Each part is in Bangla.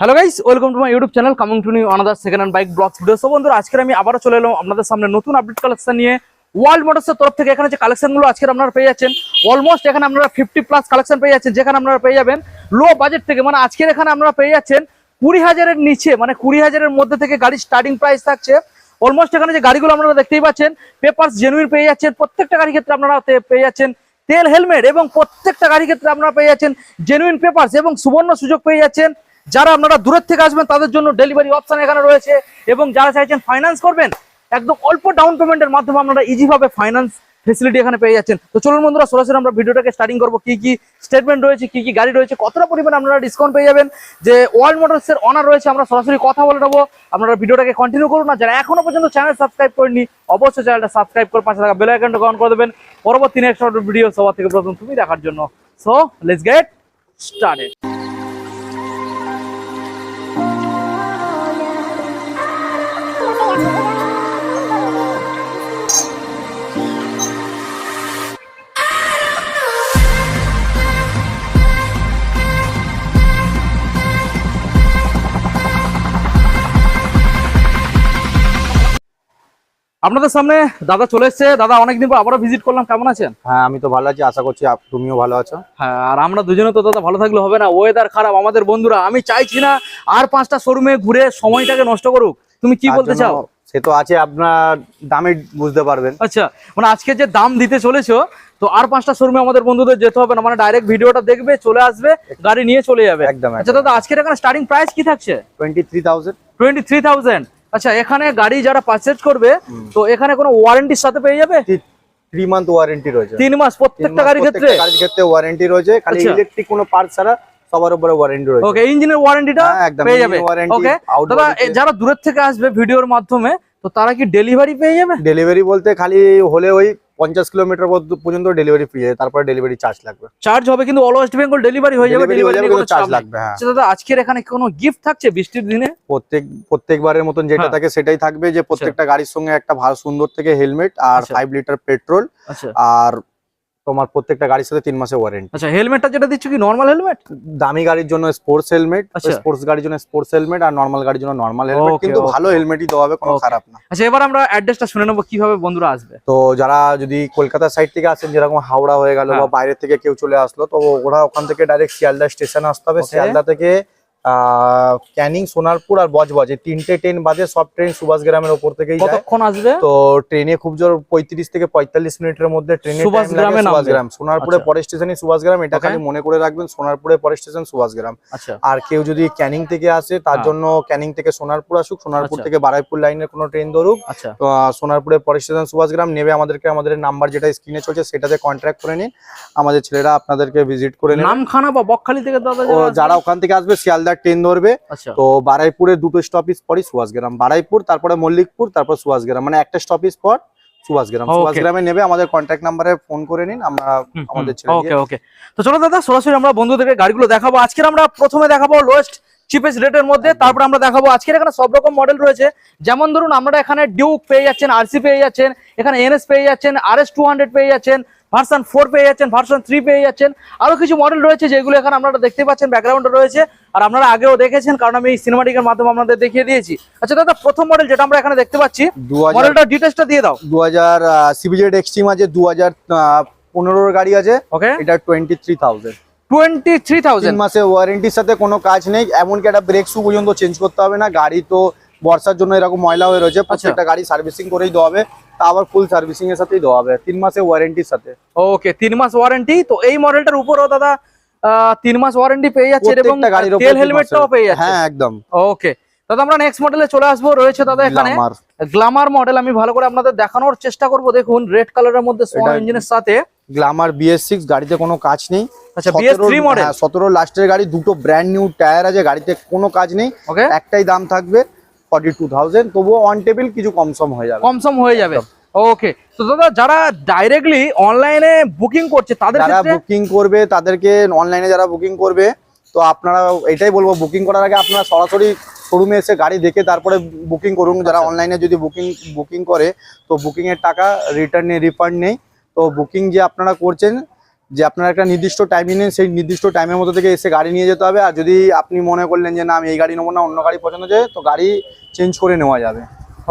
Hello guys welcome to my YouTube channel coming to new another second hand bike blogs video সব বন্ধুরা আজকে আমি আবারও চলে এলাম আপনাদের সামনে নতুন আপডেট কালেকশন নিয়ে। ওয়ার্ল্ড মোটরসের তরফ থেকে এখানে যে কালেকশনগুলো আজকে আপনারা পেয়ে যাচ্ছেন অলমোস্ট এখানে আপনারা ফিফটি প্লাস কালেকশন পেয়ে যাচ্ছেন, যেখানে আপনারা পেয়ে যাবেন লো বাজেট থেকে। মানে আজকের এখানে আপনারা পেয়ে যাচ্ছেন কুড়ি হাজারের নিচে মানে কুড়ি হাজারের মধ্যে থেকে গাড়ির স্টার্টিং প্রাইস থাকছে। অলমোস্ট এখানে যে গাড়িগুলো আপনারা দেখতেই পাচ্ছেন পেপারস জেনুইন পেয়ে যাচ্ছেন, প্রত্যেকটা গাড়ির ক্ষেত্রে আপনারা পেয়ে যাচ্ছেন। তেল হেলমেট এবং প্রত্যেকটা গাড়ির ক্ষেত্রে আপনারা পেয়ে যাচ্ছেন জেনুইন পেপারস এবং সুবর্ণ সুযোগ পেয়ে যাচ্ছেন। যারা আপনারা দূরের থেকে আসবেন, তাদের জন্য ডেলিভারি অপশন এখানে রয়েছে এবং যারা চাইছেন ফাইন্যান্স করবেন, একদম অল্প ডাউন পেমেন্টের মাধ্যমে আপনারা ইজি ভাবে ফাইন্যান্স ফেসিলিটি এখানে পেয়ে যাচ্ছেন। তো চলুন বন্ধুরা, সরাসরি আমরা ভিডিওটাকে স্টার্টিং করব। কি কি স্টেটমেন্ট রয়েছে, কি কি গাড়ি রয়েছে, কতটা পরিমাণে আপনারা ডিসকাউন্ট পেয়ে যাবেন? যে ওয়ার্ল্ড মোটরস এর অনার রয়েছে, আমরা সরাসরি কথা বলে নেব। আপনারা ভিডিওটাকে কন্টিনিউ করুন না, যারা এখনও পর্যন্ত চ্যানেল সাবস্ক্রাইব করেনি অবশ্যই চ্যানেলটা সাবস্ক্রাইব করে পাশে থাকা বেল আইকনটা অন করে দেবেন। পরবর্তী নেক্সট ভিডিও সবার থেকে প্রথম তুমি দেখার জন্য। সো লেটস গেট স্টার্টেড আপনাদের সামনে দাদা চলে এসেছে। দাদা অনেকদিন পর আবারও ভিজিট করলাম। কেমন আছেন? হ্যাঁ আমি তো ভালো আছি আশা করছি তুমিও ভালো আছো। হ্যাঁ আর আমরা দুজনে তো দাদা ভালো থাকলে হবে না। ওয়েদার খারাপ আমাদের বন্ধুরা আমি চাইছি না আর পাঁচটা শোরুমে ঘুরে সময়টাকে নষ্ট করুক। তুমি কি বলতে চাও? সে তো আছে আপনার দামে বুঝতে পারবেন। আচ্ছা মানে আজকে যে দাম দিতে চলেছো তো আর পাঁচটা শোরুমে আমাদের বন্ধুদের যেতে হবে না। মানে ডাইরেক্ট ভিডিওটা দেখবে চলে আসবে গাড়ি নিয়ে চলে যাবে। একদম আচ্ছা দাদা আজকের এখানে স্টার্টিং প্রাইস কি থাকছে? Twenty three thousand twenty three thousand আচ্ছা এখানে গাড়ি যারা পারচেজ করবে তো এখানে কোনো ওয়ারেন্টির সাথে পেয়ে যাবে? থ্রি মান্থ ওয়ারেন্টি রয়েছে। তিন মাস প্রত্যেকটা গাড়ির ক্ষেত্রে? গাড়ির ক্ষেত্রে ওয়ারেন্টি রয়েছে। খালি আচ্ছা। ইলেকট্রিক কোনো ছাড়া সবার উপরে ওয়ারেন্টি রয়েছে। ওকে ইঞ্জিনের ওয়ারেন্টিটা হ্যাঁ, পেয়ে যাবে। ওয়ারেন্টি ওকে দাদা যারা দূরের থেকে আসবে ভিডিওর মাধ্যমে তো তারা কি ডেলিভারি পেয়ে যাবে? ডেলিভারি বলতে খালি হলে ওই পঞ্চাশ কিলোমিটার পর্যন্ত ডেলিভারি ফ্রি আছে তারপরে ডেলিভারি চার্জ লাগবে। চার্জ হবে কিন্তু অল ওয়েস্ট বেঙ্গল ডেলিভারি হয়ে যাবে ডেলিভারি কিন্তু চার্জ লাগবে হ্যাঁ। আচ্ছা দাদা আজকের এখানে কোনো গিফট থাকছে বৃষ্টির দিনে? প্রত্যেক প্রত্যেকবারের মতন যেটা হ্যাঁ। থাকে সেটাই থাকবে যে প্রত্যেকটা গাড়ির সঙ্গে একটা ভালো সুন্দর থেকে হেলমেট আর আচ্ছা। ফাইভ লিটার পেট্রোল আচ্ছা। আর তোমার প্রত্যেকটা গাড়ির সাথে তিন মাসের ওয়ারেন্টি আচ্ছা হেলমেটটা যেটা দিচ্ছ কি নর্মাল হেলমেট দামি গাড়ির জন্য স্পোর্টস হেলমেট। স্পোর্টস গাড়ির জন্য স্পোর্টস হেলমেট আর নর্মাল গাড়ির জন্য নর্মাল হেলমেট কিন্তু ভালো হেলমেটই দেওয়া হবে কোনো খারাপ না। আচ্ছা এবার আমরা অ্যাড্রেসটা শুনে নেব কীভাবে বন্ধুরা আসবে? তো যারা যদি কলকাতা সাইড থেকে আসেন যেরকম হাওড়া হয়ে গেল হ্যাঁ। বা বাইরে থেকে কেউ চলে আসলো তো ওরা ওখান থেকে ডাইরেক্ট শিয়ালদা স্টেশন আসতে হবে। শিয়ালদা থেকে ক্যানিং সোনারপুর আর বজবজ এই তিনটে ট্রেন বাজে সব ট্রেন সুভাষ গ্রামের ওপর থেকেই কতক্ষণ আসবে? তো ট্রেনে খুব জোর পঁয়ত্রিশ থেকে পঁয়তাল্লিশ মিনিটের মধ্যে ট্রেনে সুভাষগ্রামে সুভাষ। গ্রাম। সোনারপুরে আচ্ছা। পরের স্টেশনই সুভাষ গ্রাম এটা খালি মনে করে রাখবেন সোনারপুরে পরের স্টেশন সুভাষ গ্রাম। আচ্ছা। আর কেউ যদি ক্যানিং থেকে আসে তার হ্যাঁ। জন্য ক্যানিং থেকে সোনারপুর আসুক সোনারপুর আচ্ছা। থেকে বারাইপুর লাইনের কোনো ট্রেন ধরুক সোনারপুরে পরের স্টেশন সুভাষগ্রাম নেবে আমাদেরকে আমাদের নাম্বার যেটা স্ক্রিনে চলছে সেটাতে কন্ট্যাক্ট করে নিন। আমাদের ছেলেরা আপনাদেরকে ভিজিট করে নেবে। নামখানা বা বকখালি থেকে যারা ওখান থেকে আসবে শিয়ালদার ট্রেন ধরবে। আচ্ছা। তো বারাইপুরে দুটো স্টপেজ পরই সুভাষগ্রাম। বারাইপুর তারপরে মল্লিকপুর তারপর সুভাষগ্রাম। মানে একটা স্টপেজ পর সুভাষগ্রাম। সুভাষগ্রামে নেবে আমাদের কন্ট্যাক্ট নাম্বারে ফোন করে নিন আমরা আমাদের ছেলে ওকে ওকে তো চলো দাদা সরাসরি আমরা বন্ধুদেরকে গাড়িগুলো দেখাবো। আজকের আমরা প্রথমে দেখাবো লোয়েস্ট চিপেস্ট রেটের মধ্যে। তারপর আমরা দেখাবো আজকের এখানে সব রকম মডেল রয়েছে। যেমন ধরুন আমরা এখানে ডিউক পেয়ে যাচ্ছেন আরসি পেয়ে যাচ্ছেন এখানে এনএস পেয়ে যাচ্ছেন আর এস টু হান্ড্রেড পেয়ে যাচ্ছেন। ভার্সন ফোর পেয়ে যাচ্ছেন ভার্সন থ্রি পেয়ে যাচ্ছেন। আরও কিছু মডেল রয়েছে যেগুলো এখানে আপনারা দেখতে পাচ্ছেন ব্যাকগ্রাউন্ডে রয়েছে। আর আপনারা আগেও দেখেছেন কারণ আমি এই সিনেমাটিকের মাধ্যমে আপনাদের দেখিয়ে দিয়েছি। আচ্ছা দাদা প্রথম মডেল যেটা আমরা এখানে দেখতে পাচ্ছি মডেলটা ডিটেলসটা দিয়ে দাও। দু হাজার সিবিজেড এক্সট্রিম আছে দু হাজার পনেরোর গাড়ি আছে। ওকে এটা twenty three thousand twenty three thousand মাসে ওয়ারেন্টির সাথে কোনো কাজ নেই এমনকি একটা ব্রেক শু পর্যন্ত চেঞ্জ করতে হবে না। গাড়ি তো বর্ষার জন্য এরকম ময়লা হয়ে রয়েছে প্রত্যেকটা গাড়ি সার্ভিসিং করেই দেওয়া হবে। তা আবার ফুল সার্ভিসিং এর সাথেই দেওয়া হবে তিন মাসে ওয়ারেন্টির সাথে। ওকে তিন মাস ওয়ারেন্টি তো এই মডেলটার উপরও দাদা তিন মাস ওয়ারেন্টি পেয়ে যাচ্ছে এবং তেল হেলমেটটাও পেয়ে যাচ্ছে হ্যাঁ একদম। ওকে দাদা আমরা নেক্সট মডেলে চলে আসব। রয়েছে দাদা এখানে গ্লামার মডেল আমি ভালো করে আপনাদের দেখানোর চেষ্টা করব। দেখুন রেড কালারের মধ্যে সোয়া ইঞ্জিনের সাথে। গ্লামার বিএস সিক্স গাড়িতে কোনো কাজ নেই। আচ্ছা বিএস থ্রি মডেল সতেরো লাস্টের গাড়ি দুটো ব্র্যান্ড নিউ টায়ার আছে গাড়িতে কোনো কাজ নেই। একটাই দাম থাকবে। ফর্টি টু থাউজেন্ড তবুও অন টেবিল কিছু কম সম হয়ে যাবে। কম সম হয়ে যাবে। ওকে তো দাদা যারা ডাইরেক্টলি অনলাইনে বুকিং করছে তাদের যারা বুকিং করবে তাদেরকে অনলাইনে যারা বুকিং করবে তো আপনারা এটাই বলব বুকিং করার আগে আপনারা সরাসরি শোরুমে এসে গাড়ি দেখে তারপরে বুকিং করুন। যারা আচ্ছা। অনলাইনে যদি বুকিং বুকিং করে তো বুকিং এর টাকা রিটার্ন নেই রিফান্ড নেই। তো বুকিং যে আপনারা করছেন যে আপনার একটা নির্দিষ্ট টাইমিং নেন সেই নির্দিষ্ট টাইমের মধ্যে থেকে এসে গাড়ি নিয়ে যেতে হবে। আর যদি আপনি মনে করলেন যে না, আমি এই গাড়ি নেব না, অন্য গাড়ি পছন্দ হচ্ছে তো গাড়ি চেঞ্জ করে নেওয়া যাবে।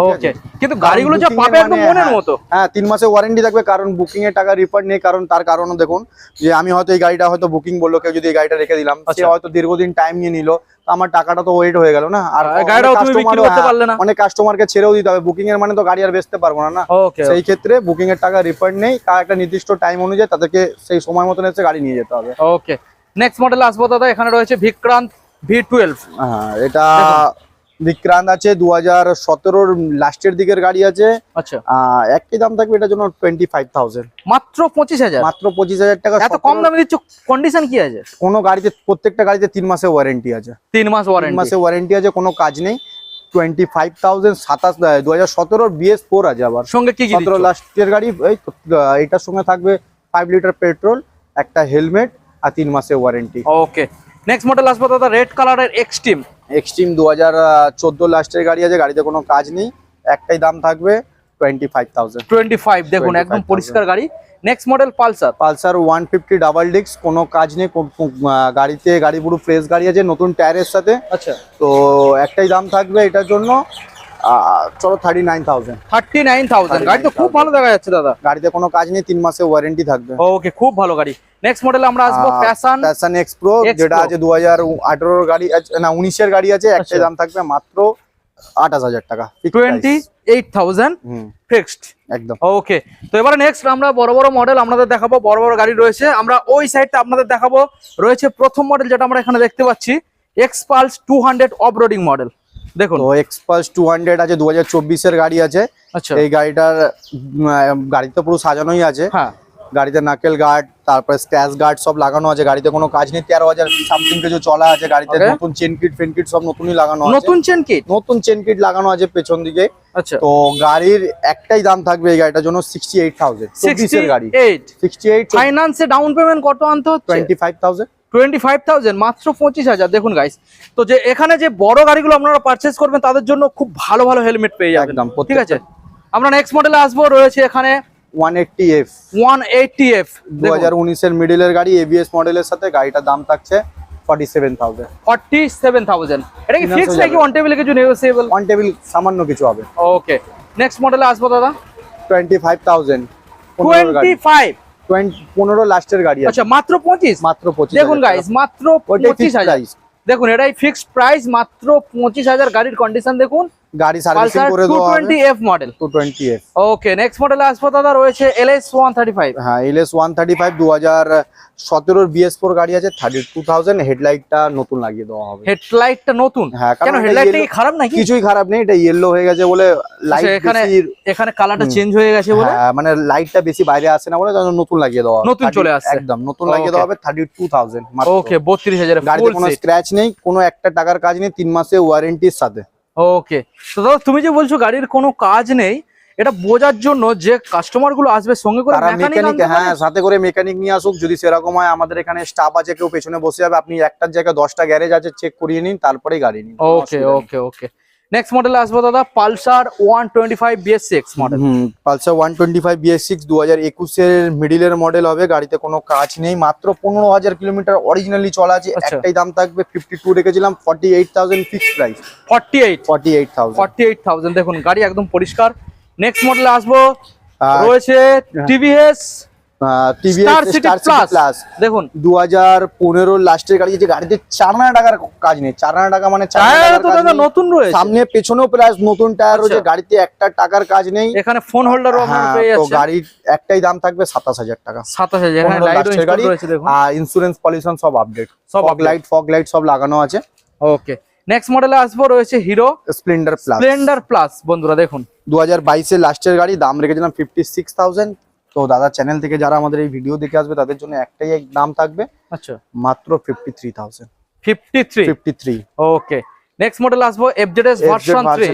ওকে কিন্তু গাড়িগুলো যা পাবে একদম মানে, মনের হ্যাঁ, মতো। হ্যাঁ তিন মাসের ওয়ারেন্টি থাকবে কারণ বুকিং এর টাকা রিফান্ড নেই কারণ তার কারণও দেখুন যে আমি হয়তো এই গাড়িটা হয়তো বুকিং বলল কেউ যদি এই গাড়িটা রেখে দিলাম সে আচ্ছা। হয়তো দীর্ঘদিন টাইম নিয়ে নিল তো আমার টাকাটা তো ওয়েট হয়ে গেল না? আর না। অনেক কাস্টমারকে ছেড়েও দিতে হবে বুকিং এর মানে তো গাড়ি আর বেচতে পারব না না? সেই ক্ষেত্রে বুকিং এর টাকা রিফান্ড নেই তার একটা নির্দিষ্ট টাইম অনুযায়ী তাদেরকে সেই সময় মতন এসে গাড়ি নিয়ে যেতে হবে। ওকে নেক্সট মডেল আসব দাদা এখানে রয়েছে বিক্রান্ত ভি টুয়েলভ হ্যাঁ এটা বিক্রান্ত আছে দু হাজার সতেরোর লাস্টের দিকের গাড়ি আছে। আচ্ছা। একই দাম থাকবে এটার জন্য টোয়েন্টি ফাইভ থাউজেন্ড মাত্র পঁচিশ হাজার? মাত্র পঁচিশ হাজার টাকা এত কম দামে দিচ্ছ কন্ডিশন কি আছে? কোনো গাড়িতে প্রত্যেকটা গাড়িতে তিন মাসের ওয়ারেন্টি আছে। তিন মাস ওয়ারেন্টি মাসের ওয়ারেন্টি আছে কোনো কাজ নেই। টোয়েন্টি ফাইভ থাউজেন্ড সাতাশ দু হাজার সতেরোর বিএস ফোর আছে আবার। সঙ্গে কি কি সতেরো লাস্টের গাড়ি এই এটার সঙ্গে থাকবে ফাইভ লিটার পেট্রোল একটা হেলমেট আর তিন মাসের ওয়ারেন্টি ওকে নেক্সট মডেল আসব দাদা রেড কালারের এক্সট্রিম এক্সট্রিম দু হাজার চোদ্দ লাস্টের গাড়ি আছে গাড়িতে কোনো কাজ নেই একটাই দাম থাকবে twenty five thousand twenty five দেখুন একদম পরিষ্কার গাড়ি। Next model Pulsar Pulsar one fifty double disc কোনো কাজ নেই গাড়িতে গাড়ি পুরো ফ্রেশ গাড়ি আছে নতুন টায়ারের সাথে। আচ্ছা। তো একটাই দাম থাকবে এটার জন্য চলো thirty nine thousand thirty nine thousand গাড়ি তো খুব ভালো দেখা যাচ্ছে দাদা। গাড়িতে কোনো কাজ নেই তিন ওয়ারেন্টি থাকবে। ওকে খুব ভালো গাড়ি। নেক্সট মডেল আমরা আসব প্যাশন প্যাশন এক্স প্রো যেটা আছে দু হাজার আঠারোর গাড়ি আছে- না উনিশের গাড়ি আছে আচ্ছা। দাম থাকবে মাত্র আঠাশ হাজার টাকা। টোয়েন্টি এইট থাউজেন্ড ফিক্সড একদম। ওকে তো এবারে নেক্সট আমরা বড় বড় মডেল আপনাদের দেখাবো বড় বড় গাড়ি রয়েছে। আমরা ওই সাইডটা আপনাদের দেখাবো। রয়েছে প্রথম মডেল যেটা আমরা এখানে দেখতে পাচ্ছি X pulse two hundred off roading model দেখুন। তো এক্সপালস টু হান্ড্রেড আছে দু হাজার গাড়ি আছে। আচ্ছা। এই গাড়িটার উম, গাড়িতে পুরো সাজানোই আছে। হ্যাঁ। গাড়িতে নাকেল গার্ড তারপরে স্ক্র্যাচ গার্ড সব লাগানো আছে। গাড়িতে কোনো কাজ নেই। তেরো হাজার সামথিং কিছু চলা আছে গাড়িতে। নতুন চেন কিট ফেন কিট সব নতুনই লাগানো আছে। নতুন চেন কিট নতুন চেন কিট লাগানো আছে পেছন দিকে। আচ্ছা। তো গাড়ির একটাই দাম থাকবে এই গাড়িটার জন্য সিক্সটি এইট থাউজেন্ড গাড়ি। সিক্সটি এইট ফাইন্যান্সে ডাউন পেমেন্ট কত আনতে হচ্ছে? Twenty five thousand twenty five thousand মাত্র পঁচিশ হাজার। দেখুন গাইস তো যে এখানে যে বড় গাড়িগুলো আপনারা পারচেস করবেন তাদের জন্য খুব ভালো ভালো হেলমেট পেয়ে যাবেন। একদম, ঠিক আছে? আমরা নেক্সট মডেলে আসব রয়েছে এখানে মিডিলের গাড়ি মডেলের সাথে গাড়িটার দাম থাকছে forty seven thousand forty seven thousand এটা কি ফিক্স নাকি যাবে। অন টেবিলে কিছু নেগোসিয়েবল টেবিল সামান্য কিছু হবে। ওকে নেক্সট মডেলে আসব দাদা। Twenty five thousand twenty five পনেরো লাস্টের গাড়ি আচ্ছা মাত্র পঁচিশ? মাত্র পঁচিশ দেখুন গাইস মাত্র পঁচিশ হাজার। দেখুন এটাই ফিক্সড প্রাইস মাত্র পঁচিশ হাজার গাড়ির কন্ডিশন দেখুন। গাড়ি সার্ভিসিং করে দেওয়া হবে। Model two twenty F okay next মডেলে আসব দাদা রয়েছে থার্টি ফাইভ হ্যাঁ দু হাজার সতেরোর বিএস ফোর গাড়ি আছে থার্টি টু থাউজেন্ড হেডলাইটটা নতুন লাগিয়ে দেওয়া হবে। হেডলাইটটা নতুন? হ্যাঁ কেন হেডলাইটটা কি খারাপ নাকি? কিছুই খারাপ নেই এটা ইয়েলো হয়ে গেছে বলে লাইট আচ্ছা, এখানে এখানে কালারটা চেঞ্জ হয়ে গেছে বলে? হ্যাঁ, মানে লাইটটা বেশি বাইরে আসে না বলে নতুন লাগিয়ে দেওয়া হবে। নতুন চলে আসছে। একদম নতুন লাগিয়ে দেওয়া হবে থার্টি টু থাউজেন্ড ওকে বত্রিশ হাজার গাড়িতে কোনো স্ক্র্যাচ নেই কোনো একটা টাকার কাজ নেই তিন মাসে ওয়ারেন্টির সাথে। ওকে তো দাদা তুমি যে বলছো গাড়ির কোনো কাজ নেই এটা বোঝার জন্য যে কাস্টমারগুলো আসবে সঙ্গে করে মেকানিক হ্যাঁ সাথে করে মেকানিক নিয়ে আসুক যদি সেরকম হয় আমাদের এখানে স্টাফ আছে কেউ পেছনে বসে যাবে আপনি একটার জায়গায় দশটা গ্যারেজ আছে চেক করিয়ে নিন তারপরে গাড়ি নিন ওকে ওকে ওকে নেক্সট মডেল আসব দাদা Pulsar one twenty five BS six model Pulsar one twenty five BS six দু হাজার একুশের মিডিলের মডেল হবে গাড়িতে কোনো কাজ নেই মাত্র পনেরো হাজার কিলোমিটার অরিজিনালি চলা আছে আচ্ছা। একটাই দাম থাকবে ফিফটি টু রেখেছিলাম forty eight thousand fixed price forty eight forty eight thousand forty eight thousand দেখুন গাড়ি একদম পরিষ্কার। নেক্সট মডেল আসব রয়েছে টিভিএস দেখুন। দু হাজার পনেরো লাস্টের গাড়ি যে গাড়িতে চার হাজার টাকার কাজ নেই চার হাজার টাকা মানে নেই। নতুন রয়েছে। সামনে পেছনেও প্লাস নতুন টায়ার রয়েছে আচ্ছা। গাড়িতে একটা টাকার কাজ নেই। এখানে ফোন হ্যাঁ, যাচ্ছেন। গাড়ির একটাই দাম থাকবে সাতাশ হাজার টাকা। সাতাশ হাজার হ্যাঁ আর ইন্স্যুরেন্স পলিউশন সব আপডেট সব সব লাইট ফগ লাইট সব লাগানো আছে। ওকে নেক্সট মডেলে আসব রয়েছে Hero Splendor plus Splendor plus বন্ধুরা দেখুন। দু হাজার বাইশের লাস্টের গাড়ি দাম রেখেছিলাম ফিফটি সিক্স থাউজেন্ড তো দাদা চ্যানেল থেকে যারা আমাদের এই ভিডিও দেখে আসবে তাদের জন্য একটাই এক দাম থাকবে। আচ্ছা। মাত্র fifty three thousand fifty three fifty three okay next model আসব FZS version three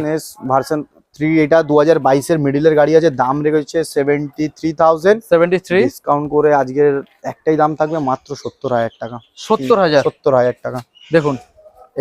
version three এটা দু হাজার বাইশের মিডিলের গাড়ি আছে দাম রেখেছে seventy three thousand seventy three discount করে আজকের একটাই দাম থাকবে মাত্র সত্তর হাজার টাকা। সত্তর হাজার? সত্তর হাজার টাকা। দেখুন।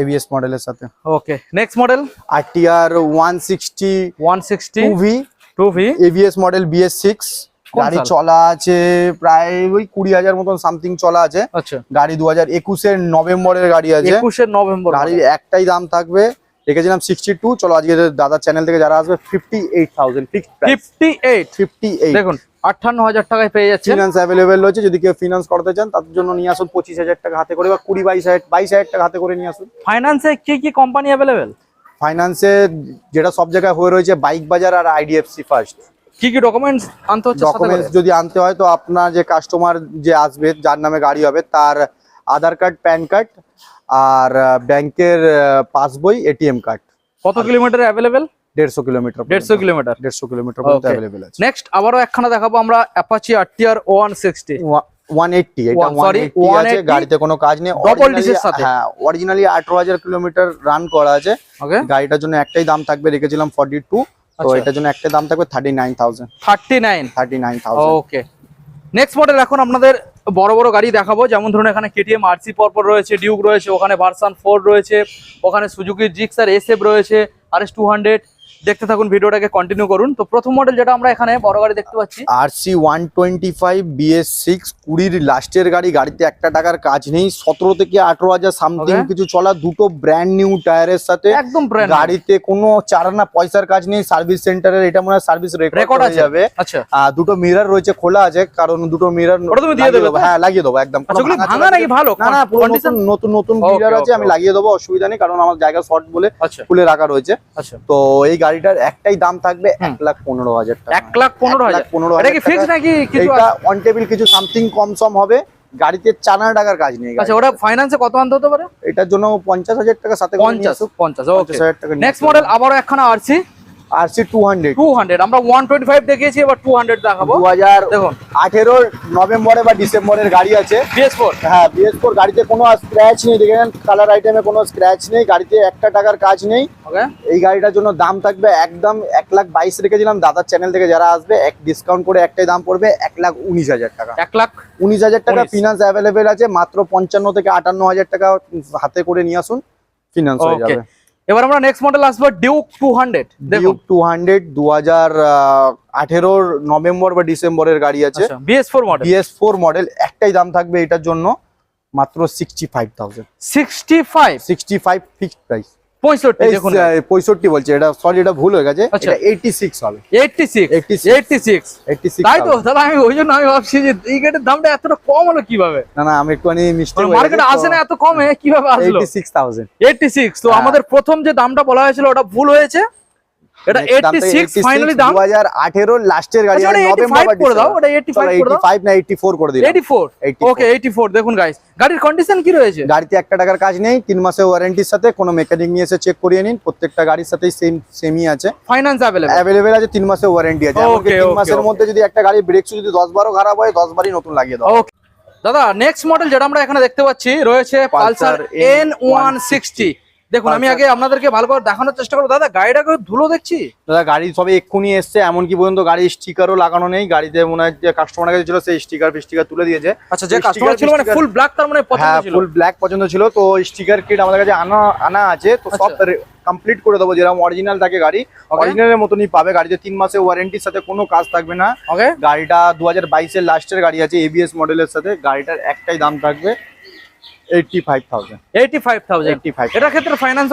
এবিএস মডেলের সাথে। Okay next model R TR one sixty one sixty two V two V ABS model BS six গাড়ি চলা আছে প্রায় ওই কুড়ি হাজার মতন সামথিং চলা আছে। আচ্ছা। গাড়ি দু হাজার একুশের নভেম্বরের গাড়ি আছে। একুশের নভেম্বর গাড়ির একটাই দাম থাকবে। রেখেছিলাম সিক্সটি টু চলো আজকে দাদার চ্যানেল থেকে যারা আসবে fifty eight thousand fifty eight fifty eight দেখুন আটান্ন হাজার টাকায় পেয়ে যাচ্ছেন। ফিনান্স অ্যাভেলেবেল রয়েছে যদি কেউ ফিনান্স করতে চান তার জন্য নিয়ে আসুন পঁচিশ হাজার টাকা হাতে করে বা কুড়ি বাইশ হাজার বাইশ হাজার টাকা হাতে করে নিয়ে আসুন। ফাইন্যান্সে কি কি কোম্পানি অ্যাভেলেবেল ফাইন্যান্সে যেটা সব জায়গায় হয়ে রয়েছে বাইক বাজার আর আইডিএফসি ফার্স্ট কি কি ডকুমেন্টস আনতে হচ্ছে ডকুমেন্টস যদি আনতে হয় তো আপনার যে কাস্টমার যে আসবে যার নামে গাড়ি হবে তার আধার কার্ড প্যান কার্ড আর ব্যাংকের পাসবই এটিএম কার্ড কত কিলোমিটার অ্যাভেলেবেল দেড়শো কিলোমিটার দেড়শো কিলোমিটার। দেড়শো কিলোমিটার. অ্যাভেলেবেল আছে। নেক্সট আবারও একখানা দেখাবো আমরা Apache RTR one sixty one 180 গাড়িতে কোনো কাজ নেই। হ্যাঁ অরিজিনালি আঠারো হাজার কিলোমিটার রান করা আছে। গাড়িটার জন্য একটাই দাম থাকবে রেখেছিলাম ফর্টি টু তো আচ্ছা। এটার জন্য একটা দাম থাকবে thirty nine thousand thirty nine thirty nine thousand okay next model এখন আপনাদের বড় বড় গাড়ি দেখাবো। যেমন ধরুন এখানে কেটিএম আরসি পরপর রয়েছে ডিউক রয়েছে ওখানে ভার্সান ফোর রয়েছে ওখানে সুজুকি জিক্সার এসএফ রয়েছে আর এস টু হান্ড্রেড দেখতে থাকুন ভিডিওটাকে কন্টিনিউ করুন। তো প্রথম মডেল যেটা আমরা এখানে বড় গাড়ি দেখতে পাচ্ছি। R C one twenty five BS six কুড়ির লাস্টের গাড়ি গাড়িতে একটা টাকার কাজ নেই সতেরো থেকে আঠারো হাজার সামথিং কিছু চলা দুটো ব্র্যান্ড নিউ টায়ারের সাথে। একদম গাড়িতে কোনো চারানা পয়সার কাজ নেই সার্ভিস সেন্টারের এটা মনে হয় সার্ভিস রেকর্ড হয়ে যাবে। আচ্ছা। দুটো মিরর রয়েছে খোলা আছে কারণ দুটো মিরর তুমি দিয়ে দেবে হ্যাঁ লাগিয়ে দেবো একদম। ভাঙা নাকি ভালো? না নতুন নতুন মিরর আছে আমি লাগিয়ে দেবো অসুবিধা নেই কারণ আমার জায়গা শর্ট বলে আচ্ছা। খুলে রাখা রয়েছে। আচ্ছা। তো এই গাড়িটার একটাই দাম থাকবে এক লাখ পনেরো হাজার টাকা। এক লাখ পনেরো হাজার। পনেরো এটা হাজার কি নাকি কিছু এইটা অন টেবিল কিছু সামথিং কম সম হবে। গাড়িতে চার হাজার টাকার কাজ নেই আচ্ছা ওটা ফাইন্যান্সে কত আনতে হতে পারে? এটার জন্য পঞ্চাশ হাজার টাকা সাথে পঞ্চাশ পঞ্চাশ হাজার টাকা নেক্সট মডেল আবারও একখানা আরসি আমরা দেখিয়েছি এবার টু হান্ড্রেড দেখাবো। দেখুন। নভেম্বরে বা ডিসেম্বরের গাড়ি আছে। হ্যাঁ গাড়িতে কোনো স্ক্র্যাচ নেই দেখেন কালার আইটেমে কোনো স্ক্র্যাচ নেই গাড়িতে একটা টাকার কাজ নেই। এই গাড়িটার জন্য দাম থাকবে একদম এক লাখ বাইশ রেখেছিলাম দাদার চ্যানেল থেকে যারা আসবে এক ডিসকাউন্ট করে একটাই দাম পড়বে এক লাখ উনিশ হাজার টাকা। এক লাখ উনিশ হাজার টাকা ফিনান্স অ্যাভেলেবেল আছে মাত্র পঞ্চান্ন থেকে আটান্ন হাজার টাকা হাতে করে নিয়ে আসুন ফিনান্স হয়ে যাবে। এবার আমরা নেক্সট মডেল আসব Duke two hundred Duke two hundred দু হাজার আঠেরোর নভেম্বর বা ডিসেম্বরের গাড়ি আছে। BS four model BS four model একটাই দাম থাকবে এটার জন্য মাত্র sixty five thousand sixty five sixty five fixed price পঁয়ষট্টি বলছে এটা সরি এটা ভুল হয়ে গেছে। এইটি সিক্স হবে। Six 86 eighty six eighty six তাই তো দাদা আমি ওই জন্য আমি ভাবছি যে এই গেটের দামটা এতটা কম হলো কীভাবে? না না আমি একটুখানি মিস্টেক মার্কেটে আসে না এত কমে কীভাবে আসলো? এইটি সিক্স থাউজেন্ড সিক্স তো হ্যাঁ। আমাদের প্রথম যে দামটা বলা হয়েছিল ওটা ভুল হয়েছে। এটা ফাইনালি দাম লাস্টের গাড়ি আচ্ছা, মানে 85 করে দাও, ওটা 85 করে দাও। ফাইভ না এইটি ফোর করে দিলাম। এইটি 84 ওকে এইটি ফোর দেখুন গাইস গাড়ির কন্ডিশন কি রয়েছে? গাড়িতে একটা টাকার কাজ নেই মাসের ওয়ারেন্টির সাথে কোনো মেকানিক নিয়ে এসে চেক করিয়ে নিন। প্রত্যেকটা গাড়ির সেম সেমই আছে। আছে মাসের ওয়ারেন্টি আছে। এমনকি মাসের মধ্যে যদি একটা গাড়ি ব্রেক যদি খারাপ হয় দশ বারই নতুন লাগিয়ে দাও। দাদা নেক্সট মডেল যেটা আমরা এখানে দেখতে পাচ্ছি রয়েছে পালসার এন ওয়ান সিক্সটি দেখুন আমি আগে আপনাদেরকে ভালো করে দেখানোর চেষ্টা করব। দাদা গাড়িটাকে ধুলো দেখছি? দাদা গাড়ি সবে এক্ষুনি এসছে এমনকি পর্যন্ত গাড়ির স্টিকারও লাগানো নেই। গাড়িতে মনে হয় যে কাস্টমার কাছে ছিল সেই স্টিকার ফিস্টিকার তুলে দিয়েছে। আচ্ছা যে কাস্টমার ছিল মানে ফুল ব্ল্যাক তার মানে পছন্দ হ্যাঁ ছিল? ফুল ব্ল্যাক পছন্দ ছিল। তো স্টিকার কিট আমাদের কাছে আনা আনা আছে। তো সব আচ্ছা। কমপ্লিট করে দেবো যেরকম অরিজিনাল থাকে গাড়ি. অরিজিনালের মতনই পাবে। গাড়িতে তিন মাসের ওয়ারেন্টির সাথে কোনো কাজ থাকবে না। ওকে গাড়িটা দু হাজার বাইশের লাস্টের গাড়ি আছে এবিএস মডেলের সাথে। গাড়িটার একটাই দাম থাকবে। এটার ক্ষেত্রে ফাইন্যান্স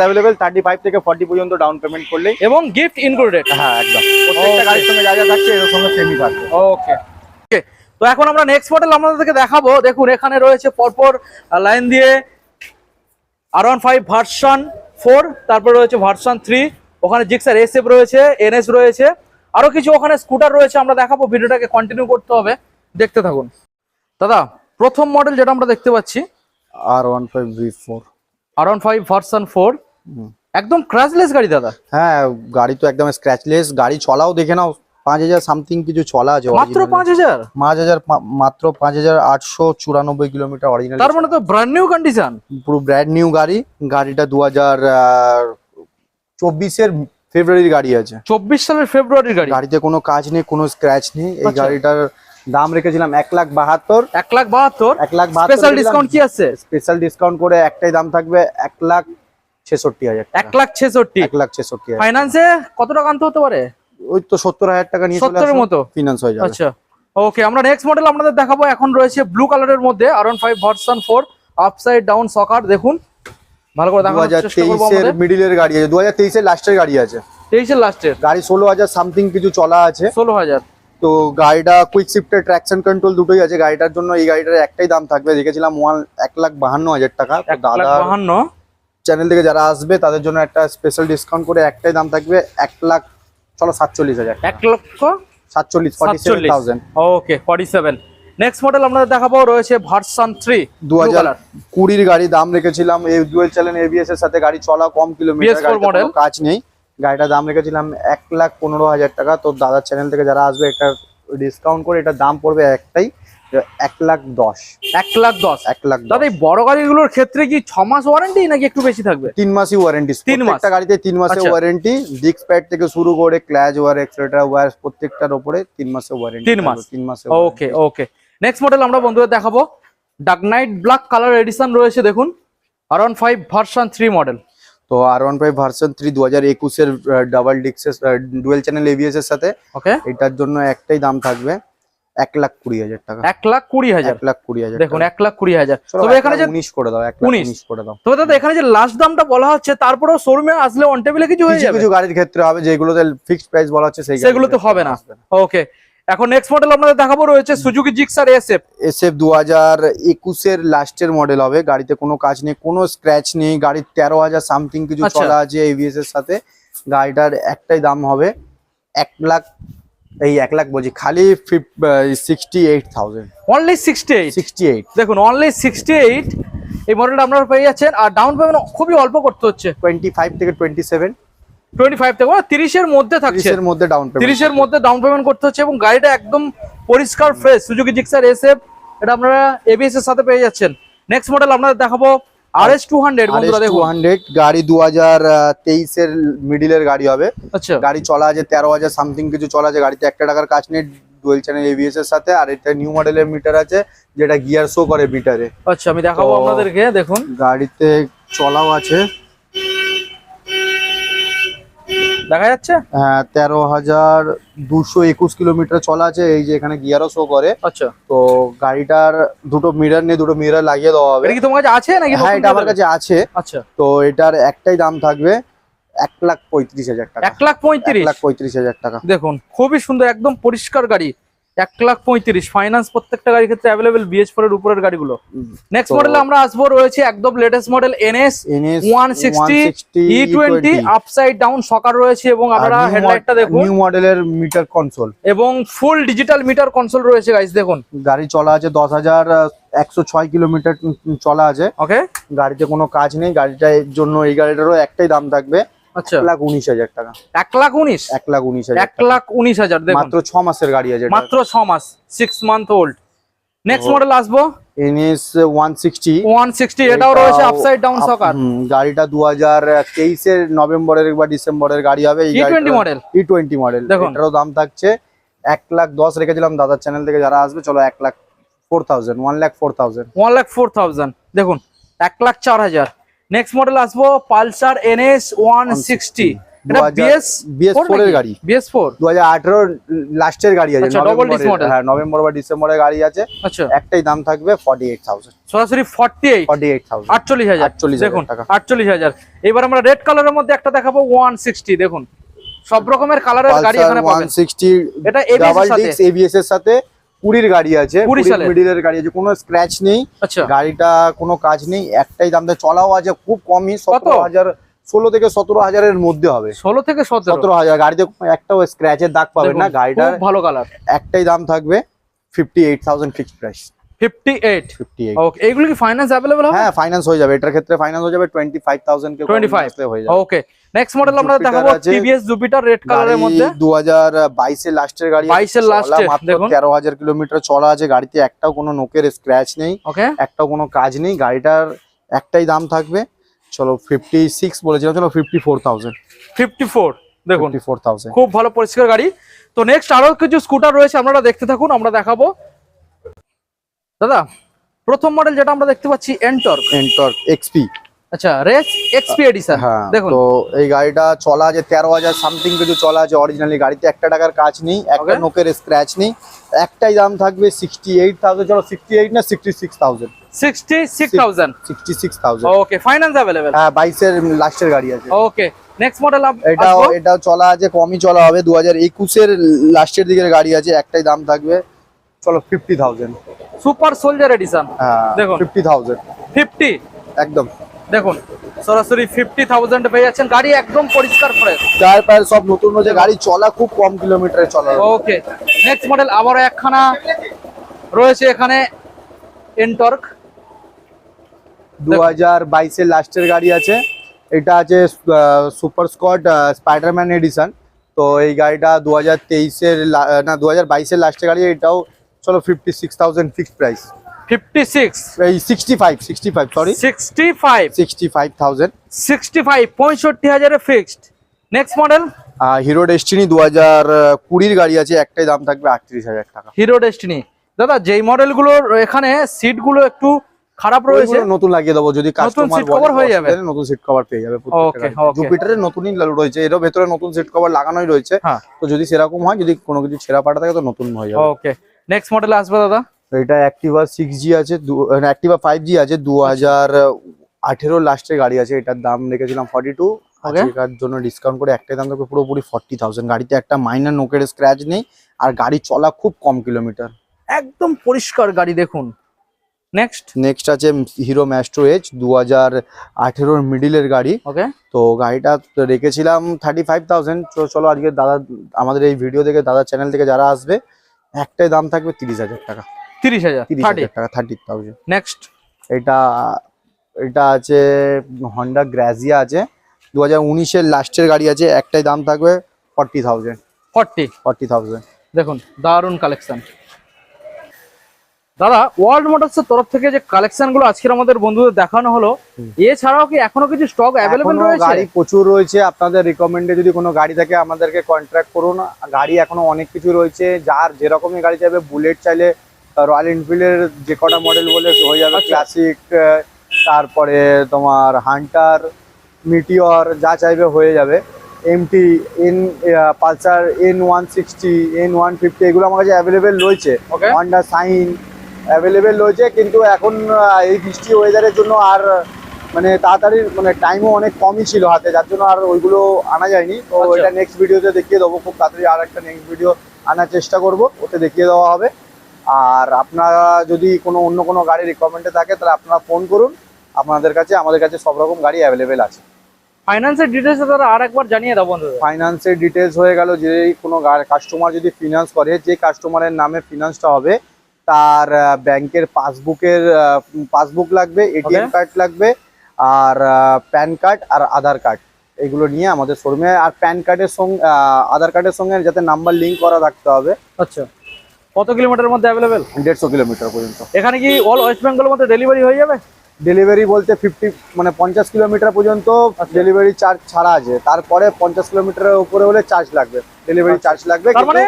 অ্যাভেলেবেল থার্টি ফাইভ থেকে ফর্টি পর্যন্ত ডাউন পেমেন্ট করলেই এবং গিফট ইনক্লুডেড হ্যাঁ একদম। প্রত্যেকটা Okay. গাড়ির সঙ্গে যা যা থাকছে এর সঙ্গে সেমই থাকবে। ওকে তো এখন আমরা নেক্সট মডেল আপনাদেরকে দেখাবো। দেখুন এখানে রয়েছে পরপর লাইন দিয়ে R one five version four তারপর রয়েছে ভার্সন থ্রি ওখানে জিক্সার এস এফ রয়েছে এনএস রয়েছে। আরও কিছু ওখানে স্কুটার রয়েছে আমরা দেখাবো। ভিডিওটাকে কন্টিনিউ করতে হবে। দেখতে থাকুন। দাদা প্রথম মডেল যেটা আমরা দেখতে পাচ্ছি R one five V four R one five version four একদম ক্রাশলেস গাড়ি দাদা। হ্যাঁ গাড়ি তো একদম স্ক্র্যাচলেস গাড়ি চলাও দেখে নাও পাঁচ হাজার সামথিং কিছু চলা আছে মাত্র পাঁচ হাজার? পাঁচ হাজার মাত্র পাঁচ হাজার আটশো চুরানব্বই কিলোমিটার অরিজিনাল তার মানে তো ব্র্যান্ড নিউ কন্ডিশন পুরো ব্র্যান্ড নিউ গাড়ি। গাড়িটা দু হাজার চব্বিশের ফেব্রুয়ারির গাড়ি আছে। চব্বিশ সালের ফেব্রুয়ারির গাড়ি। গাড়িতে কোনো কাজ নেই কোনো স্ক্র্যাচ নেই। এই আচ্ছা। গাড়িটার দাম রেখেছিলাম এক লাখ বাহাত্তর। এক লাখ বাহাত্তর? এক লাখ স্পেশাল ডিসকাউন্ট কি আছে? স্পেশাল ডিসকাউন্ট করে একটাই দাম থাকবে এক লাখ ছেষট্টি হাজার এক লাখ ছেষট্টি? এক লাখ ছেষট্টি ফাইন্যান্সে কত টাকা আনতে হতে পারে? ওই তো সত্তর হাজার টাকা নিয়ে সত্তরের মতো? ফিনান্স হয়ে যাবে। আচ্ছা। ওকে আমরা নেক্সট মডেল আপনাদের দেখাবো। এখন রয়েছে ব্লু কালারের মধ্যে R five version four upside down shocker দেখুন। ভালো করে দু দেখানোর হাজার চেষ্টা করব তেইশের আমাদের। মিডিলের গাড়ি আছে। দু হাজার তেইশের লাস্টের গাড়ি আছে। তেইশের লাস্টের গাড়ি ষোলো হাজার সামথিং কিছু চলা আছে। ষোলো হাজার। তো গাড়িটা কুইক শিফটের ট্র্যাকশন কন্ট্রোল দুটোই আছে। গাড়িটার জন্য এই গাড়িটার একটাই দাম থাকবে। দেখেছিলাম ওয়ান এক লাখ বাহান্ন হাজার টাকা। দাদা বাহান্ন? চ্যানেল থেকে যারা আসবে তাদের জন্য একটা স্পেশাল ডিসকাউন্ট করে একটাই দাম থাকবে এক লাখ চলো সাতচল্লিশ হাজার এক লক্ষ? সাতচল্লিশ forty seven thousand okay forty seven next model আপনাদের দেখাবো রয়েছে ভার্সন থ্রি দু হাজার কুড়ির গাড়ি দাম রেখেছিলাম। এই ডুয়েল চ্যানেল এবিএস এর সাথে গাড়ি চলা কম কিলোমিটার BS4 গাড়িতে কাজ নেই। গাড়িটার দাম রেখেছিলাম এক লাখ পনেরো হাজার টাকা। তো দাদার চ্যানেল থেকে যারা আসবে এটা ডিসকাউন্ট করে এটার দাম পড়বে একটাই এক লাখ দশ। এক লাখ দশ? এক লাখ দাদা এই বড় গাড়িগুলোর ক্ষেত্রে কি ছ মাস ওয়ারেন্টি নাকি একটু বেশি থাকবে? তিন মাসই ওয়ারেন্টি তিন মাস। প্রত্যেকটা গাড়িতে তিন মাসের। ওয়ারেন্টি ডিস্ক প্যাড থেকে শুরু করে ক্ল্যাচ ওয়ার এক্সট্রা ওয়ার প্রত্যেকটার উপরে তিন মাসের ওয়ারেন্টি তিন মাস। তিন মাসে ওকে ওকে নেক্সট মডেল আমরা বন্ধুদের দেখাবো। Dark knight black colour edition রয়েছে দেখুন। R one five version three model তো R one five version three দু হাজার একুশের ডাবল ডিক্সের ডুয়েল চ্যানেল এবিএস এর সাথে। ওকে। এটার জন্য একটাই দাম থাকবে এক লাখ কুড়ি হাজার টাকা। এক লাখ কুড়ি হাজার। এক লাখ কুড়ি হাজার দেখুন এক লাখ কুড়ি হাজার। তবে এখানে যে উনিশ করে দাও এক উনিশ। করে দাও। তবে দাদা এখানে যে লাস্ট দামটা বলা হচ্ছে তারপরেও শোরুমে আসলে অন টেবিলে কিছু হয়ে যাবে? কিছু গাড়ির ক্ষেত্রে হবে যেগুলোতে ফিক্সড প্রাইস বলা হচ্ছে সেই সেগুলোতে হবে না। ওকে। এখন নেক্সট মডেল আপনাদের দেখাবো রয়েছে সুজুকি জিক্সার এসএফ এসএফ দু হাজার একুশের লাস্টের মডেল হবে গাড়িতে কোনো কাজ নেই কোনো স্ক্র্যাচ নেই গাড়ির তেরো হাজার সামথিং কিছু আচ্ছা। চলা আছে এভিএস এর সাথে গাড়িটার একটাই দাম হবে এক লাখ এই এক লাখ বলছি খালি sixty eight thousand only sixty eight sixty eight দেখুন অনলি সিক্সটি এইট এই মডেলটা আপনারা পেয়ে যাচ্ছেন আর ডাউন পেমেন্ট খুবই অল্প করতে হচ্ছে। টোয়েন্টি ফাইভ থেকে টোয়েন্টি সেভেন টোয়েন্টি ফাইভ থেকে মানে তিরিশের মধ্যে থাকছে। তিরিশের মধ্যে ডাউন পেমেন্ট তিরিশের মধ্যে ডাউন পেমেন্ট করতে হচ্ছে এবং গাড়িটা একদম পরিষ্কার ফ্রেশ সুজুকি জিক্সার এসএফ এটা আপনারা এবিএস এর সাথে পেয়ে যাচ্ছেন। নেক্সট মডেল আপনাদের দেখাবো আর এস টু হান্ড্রেড বন্ধুরা টু দেখুন। হান্ড্রেড গাড়ি দু হাজার তেইশের মিডিলের গাড়ি হবে। আচ্ছা। গাড়ি চলা আছে তেরো হাজার সামথিং কিছু চলা আছে। গাড়িতে একটা টাকার কাজ নেই ডুয়েল চ্যানেল এভিএস এর সাথে। আর এটা নিউ মডেলের মিটার আছে যেটা গিয়ার শো করে মিটারে আচ্ছা আমি দেখাবো আপনাদেরকে দেখুন। গাড়িতে চলাও আছে। দেখা যাচ্ছে? হ্যাঁ তেরো হাজার দুশো একুশ কিলোমিটার চলা আছে এই যে এখানে গিয়ারও শো করে। আচ্ছা। তো গাড়িটার দুটো মিরার নিয়ে দুটো মিরার লাগিয়ে দেওয়া হবে। কি তোমার কাছে আছে নাকি হ্যাঁ এটা আমার কাছে আছে। আচ্ছা। তো এটার একটাই দাম থাকবে এক লাখ পঁয়ত্রিশ হাজার টাকা। এক লাখ পঁয়ত্রিশ? লাখ পঁয়ত্রিশ হাজার টাকা। দেখুন খুবই সুন্দর একদম পরিষ্কার গাড়ি। এক লাখ পঁয়ত্রিশ। ফাইন্যান্স প্রত্যেকটা গাড়ির ক্ষেত্রে অ্যাভেলেবেল বিএস ফোর এর উপরের গাড়িগুলো। নেক্সট মডেলে আমরা আসব রয়েছে একদম latest model NS NS one sixty E twenty upside down shocker রয়েছে এবং আপনারা হেডলাইটটা দেখুন। নিউ মডেলের মিটার কনসোল এবং ফুল ডিজিটাল মিটার কনসোল রয়েছে গাইস দেখুন। গাড়ি চলা আছে দশ হাজার একশো ছয় কিলোমিটার চলা আছে। ওকে গাড়িতে কোনো কাজ নেই গাড়িটার জন্য এই গাড়িটারও একটাই দাম থাকবে। আচ্ছা। এক লাখ উনিশ হাজার টাকা। এক লাখ উনিশ? এক লাখ উনিশ হাজার এক লাখ উনিশ হাজার মাত্র ছ মাসের গাড়ি আছে মাত্র ছ মাস six month old next model আসব? NS one sixty one sixty এটাও রয়েছে আপসাইড ডাউন সকার গাড়িটা দু হাজার তেইশের নভেম্বরের বা ডিসেম্বরের গাড়ি হবে। E twenty model E twenty model দেখুন। এটারও দাম থাকছে এক লাখ দশ রেখেছিলাম দাদার চ্যানেল থেকে যারা আসবে চলো এক lakh four thousand one lakh four thousand one lakh four thousand দেখুন এক লাখ চার হাজার। নেক্সট মডেল আসব পালসার এনএস ওয়ান সিক্সটি এটা 2000 বিএস BS4 এর গাড়ি। লাস্টের আছে আচ্ছা। হ্যাঁ নভেম্বর বা ডিসেম্বরের গাড়ি আছে। আচ্ছা। একটাই দাম থাকবে ফর্টি এইট থাউজেন্ড সরাসরি forty eight forty eight thousand আটচল্লিশ হাজার 48,000 দেখুন টাকা। আটচল্লিশ হাজার। এবার আমরা রেড কালারের মধ্যে একটা দেখাবো ওয়ান সিক্সটি দেখুন সব রকমের কালারের গাড়ি এখানে পাবেন। এটা এবিএস এর সাথে। কুড়ির গাড়ি আছে 20 কুড়ির সালের। মিডিলের গাড়ি আছে কোনো স্ক্র্যাচ নেই আচ্ছা। গাড়িটা কোনো কাজ নেই একটাই দাম দেয় চলাও আছে খুব কমই সতেরো হাজার ষোলো থেকে সতেরো হাজারের মধ্যে হবে। ষোলো থেকে সতেরো? হাজার গাড়িতে একটাও স্ক্র্যাচের দাগ পাবেন না গাড়িটা ভালো কালার একটাই দাম থাকবে fifty eight thousand fixed price fifty eight fifty eight okay এইগুলো কি ফাইন্যান্স অ্যাভেলেবল হবে? হ্যাঁ ফাইন্যান্স হয়ে যাবে এটার ক্ষেত্রে ফাইন্যান্স হয়ে যাবে টোয়েন্টি ফাইভ থাউজেন্ড 25 হয়ে যাবে। ওকে নেক্সট মডেল আমরা দেখাবো। টিভিএস জুপিটার রেড কালারের মধ্যে। দু হাজার বাইশের লাস্টের গাড়ি 22 এর last মাত্র দেখুন। তেরো হাজার কিলোমিটার চলা আছে। গাড়িতে একটাও কোনো নোকের স্ক্র্যাচ নেই। একটাও কোনো কাজ নেই। গাড়িটার একটাই দাম থাকবে। চলো ফিফটি সিক্স বলেছিলাম চলো fifty four thousand fifty four দেখুন। ফিফটি ফোর থাউজেন্ড খুব ভালো পরিষ্কার গাড়ি। তো নেক্সট আরও কিছু স্কুটার রয়েছে আপনারা দেখতে থাকুন আমরা দেখাবো। দাদা প্রথম মডেল যেটা আমরা দেখতে পাচ্ছি এন্টর্ক এন্টর্ক এক্সপি আচ্ছা রেস হ্যাঁ দেখুন। তো এই গাড়িটা চলা আছে তেরো হাজার সামথিং কিছু চলা আছে অরিজিনালি গাড়িতে একটা টাকার কাজ নেই একটা নোকের স্ক্র্যাচ নেই। একটাই দাম থাকবে সিক্সটি এইট থাউজেন্ড চলো সিক্সটি এইট না sixty six thousand sixty six thousand sixty six thousand okay finance available হ্যাঁ বাইশের লাস্টের গাড়ি আছে। ওকে নেক্সট মডেল এটাও এটাও চলা আছে কমই চলা হবে। দু হাজার একুশের লাস্টের দিকের গাড়ি আছে একটাই দাম থাকবে। চলো fifty thousand super soldier edition হ্যাঁ দেখুন। ফিফটি থাউজেন্ড ফিফটি একদম। দেখুন সরাসরি ফিফটি থাউজেন্ড পেয়ে যাচ্ছেন। গাড়ি একদম পরিষ্কার করে টায়ার পায়ের সব নতুন হচ্ছে গাড়ি চলা খুব কম কিলোমিটারে চলা ওকে নেক্সট মডেল আবারও একখানা রয়েছে এখানে এনটর্ক দু হাজার বাইশের লাস্টের গাড়ি আছে। এটা আছে সুপার স্কট স্পাইডারম্যান এডিশন তো এই গাড়িটা দু হাজার তেইশের না দু হাজার বাইশের লাস্টের গাড়ি এটাও চলো fifty six thousand fixed price fifty six এই sixty five sixty five sorry fixed next model Hero Destini দু হাজার কুড়ির গাড়ি আছে একটাই দাম থাকবে আটত্রিশ হাজার টাকা। হিরো ডেস্টিনি দাদা যেই মডেলগুলোর এখানে সিটগুলো একটু খারাপ রয়েছে। নতুন লাগিয়ে দেবো যদি কাস্টমার cover হয়ে যাবে? নতুন সিট কভার পেয়ে যাবে. জুপিটারের নতুনই রয়েছে এরও ভেতরে নতুন সিট কভার লাগানোই রয়েছে। হ্যাঁ। তো যদি সেরকম হয় যদি কোনো কিছু ছেঁড়া পাটা থাকে তো নতুন হয়ে যাবে। ওকে নেক্সট মডেল আসবে দাদা? এটা অ্যাক্টিভা সিক্স জি আছে অ্যাক্টিভা ফাইভ জি আছে দু হাজার আঠেরো লাস্টের গাড়ি আছে এটার দাম রেখেছিলাম ফর্টি টু. এটার জন্য ডিসকাউন্ট করে একটাই দাম থাকবে পুরোপুরি ফর্টি থাউজেন্ড গাড়িতে একটা মাইনার নোকের স্ক্র্যাচ নেই আর গাড়ি চলা খুব কম কিলোমিটার একদম পরিষ্কার গাড়ি দেখুন। নেক্সট নেক্সট আছে হিরো ম্যাস্ট্রো এজ দু হাজার আঠেরোর মিডিলের গাড়ি। ওকে তো গাড়িটা রেখেছিলাম থার্টি ফাইভ থাউজেন্ড চলো আজকে দাদা আমাদের এই ভিডিও থেকে দাদার চ্যানেল থেকে যারা আসবে একটাই দাম থাকবে তিরিশ হাজার টাকা। তিরিশ হাজার তিরিশ হাজার টাকা থার্টি থাউজেন্ড নেক্সট এটা এটা আছে হন্ডা গ্রাজিয়া আছে। দু হাজার উনিশের লাস্টের গাড়ি আছে একটাই দাম থাকবে forty thousand forty forty thousand দেখুন দারুণ কালেকশন দাদা ওয়ার্ল্ড মোটরস এর তরফ থেকে যে কালেকশনগুলো আজকের আমাদের বন্ধুদের দেখানো হলো এছাড়াও কি এখনও কিছু স্টক অ্যাভেলেবল রয়েছে? গাড়ি প্রচুর রয়েছে। আপনাদের রিকমেন্ডে যদি কোনো গাড়ি থাকে আমাদেরকে কন্ট্রাক্ট করুন। গাড়ি এখনও অনেক কিছু রয়েছে। যার যেরকমই গাড়ি চাইবে বুলেট চাইলে রয়্যাল এনফিল্ডের যে কটা মডেল বলে হয়ে যাবে আচ্ছা। ক্লাসিক তারপরে তোমার হান্টার মিটিওর যা চাইবে হয়ে যাবে। MT N Pulsar N one sixty N one fifty এগুলো আমার কাছে অ্যাভেলেবেল রয়েছে। হন্ডা সাইন অ্যাভেলেবেল রয়েছে কিন্তু এখন এই বৃষ্টি ওয়েদারের জন্য আর মানে তাড়াতাড়ি মানে টাইমও অনেক কমই ছিল হাতে যার জন্য আর ওইগুলো আনা যায়নি। তো আচ্ছা। এটা নেক্সট ভিডিওতে দেখিয়ে দেবো খুব তাড়াতাড়ি আর একটা নেক্সট ভিডিও আনার চেষ্টা করব ওতে দেখিয়ে দেওয়া হবে। আর আপনারা যদি কোনো অন্য কোনো গাড়ি রিকমেন্ডে থাকে তাহলে আপনারা ফোন করুন। আপনাদের কাছে আমাদের কাছে সব রকম গাড়ি অ্যাভেলেবেল আছে। ফাইন্যান্সের ডিটেলস দাদা আর একবার জানিয়ে দাও বন্ধুদের। ফাইন্যান্সের ডিটেলস হয়ে গেল যে কোনো কাস্টমার যদি ফিনান্স করে যে কাস্টমারের নামে ফিনান্সটা হবে তার ব্যাংকের পাসবুকের পাসবুক লাগবে এটিএম কার্ড লাগবে আর প্যান কার্ড আর আধার কার্ড এগুলো নিয়ে আমাদের শোরুমে আর প্যান কার্ডের সঙ্গে আধার কার্ডের সঙ্গে যাতে নাম্বার লিঙ্ক করা থাকতে হবে। আচ্ছা। কত কিলোমিটার মধ্যে অ্যাভেলেবেল দেড়শো কিলোমিটার পর্যন্ত। এখানে কি অল ওয়েস্ট বেঙ্গলের মধ্যে ডেলিভারি হয়ে যাবে? ডেলিভারি বলতে ফিফটি মানে পঞ্চাশ কিলোমিটার পর্যন্ত ডেলিভারি চার্জ ছাড়া আছে। তারপরে পঞ্চাশ কিলোমিটারের উপরে হলে চার্জ লাগবে। ডেলিভারি চার্জ লাগবে মানে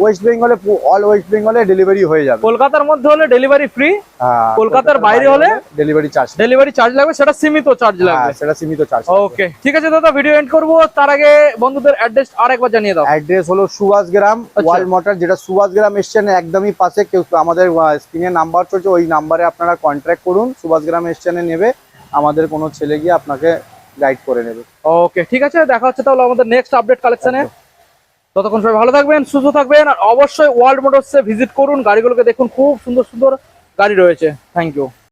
ওয়েস্ট বেঙ্গলে অল ওয়েস্ট বেঙ্গলে ডেলিভারি হয়ে যাবে। কলকাতার মধ্যে হলে ডেলিভারি ফ্রি হ্যাঁ, কলকাতার বাইরে হলে ডেলিভারি চার্জ ডেলিভারি চার্জ লাগবে সেটা সীমিত চার্জ লাগবে। সেটা সীমিত চার্জ ওকে ঠিক আছে দাদা ভিডিও এন্ড করব। তার আগে বন্ধুদের অ্যাড্রেস আর একবার জানিয়ে দাও। অ্যাড্রেস হলো সুভাষ গ্রাম আচ্ছা। ওয়াল মোটর যেটা সুভাষ গ্রাম স্টেশন একদমই পাশে। কেউ আমাদের স্ক্রিনে নাম্বার চলছে ওই নাম্বারে আপনারা কন্ট্যাক্ট করুন। সুভাষ গ্রাম স্টেশনে নেবে আমাদের কোনো ছেলে গিয়ে আপনাকে গাইড করে নেবে। ওকে ঠিক আছে দেখা হচ্ছে তাহলে আমাদের নেক্সট আপডেট কালেকশনে ততক্ষণ সবাই ভালো থাকবেন, সুস্থ থাকবেন, আর অবশ্যই ওয়ার্ল্ড মোটরসে ভিজিট করুন। গাড়িগুলোকে দেখুন, খুব সুন্দর সুন্দর গাড়ি রয়েছে। Thank you